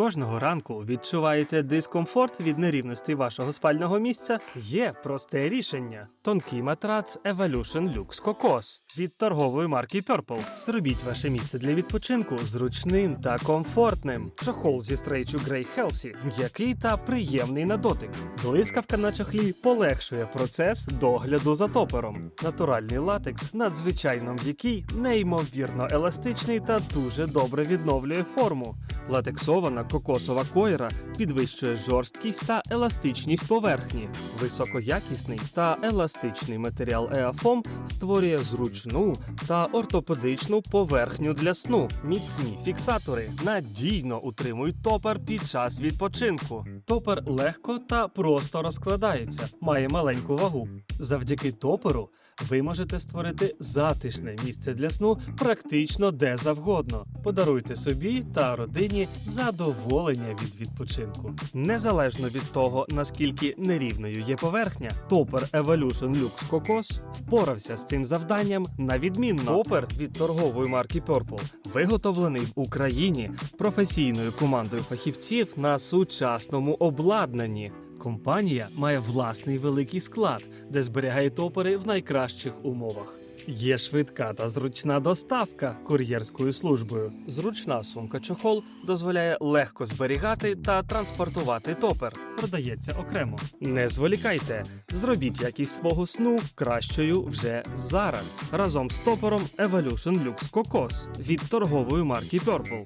кожного ранку відчуваєте дискомфорт від нерівності вашого спального місця, є просте рішення: тонкий матрац Evolution Lux Cocos від торгової марки Purple. Зробіть ваше місце для відпочинку зручним та комфортним. Чохол зі стрейчу Grey Healthy, м'який та приємний на дотик. Блискавка на чохлі полегшує процес догляду за топером. Натуральний латекс надзвичайно м'який, неймовірно еластичний та дуже добре відновлює форму. Латексована кокосова койра підвищує жорсткість та еластичність поверхні. Високоякісний та еластичний матеріал Еафом створює зручну та ортопедичну поверхню для сну. Міцні фіксатори надійно утримують топер під час відпочинку. Топер легко та просто розкладається, має маленьку вагу. Завдяки топеру ви можете створити затишне місце для сну практично де завгодно. Подаруйте собі та родині задоволення від відпочинку. Незалежно від того, наскільки нерівною є поверхня, топер Evolution Lux Cocos впорався з цим завданням на відмінно. Топер від торгової марки Purple виготовлений в Україні професійною командою фахівців на сучасному обладнанні. Компанія має власний великий склад, де зберігає топери в найкращих умовах. Є швидка та зручна доставка кур'єрською службою. Зручна сумка чохол дозволяє легко зберігати та транспортувати топер. Продається окремо. Не зволікайте, зробіть якість свого сну кращою вже зараз. Разом з топером Evolution Lux Cocos від торгової марки Purple.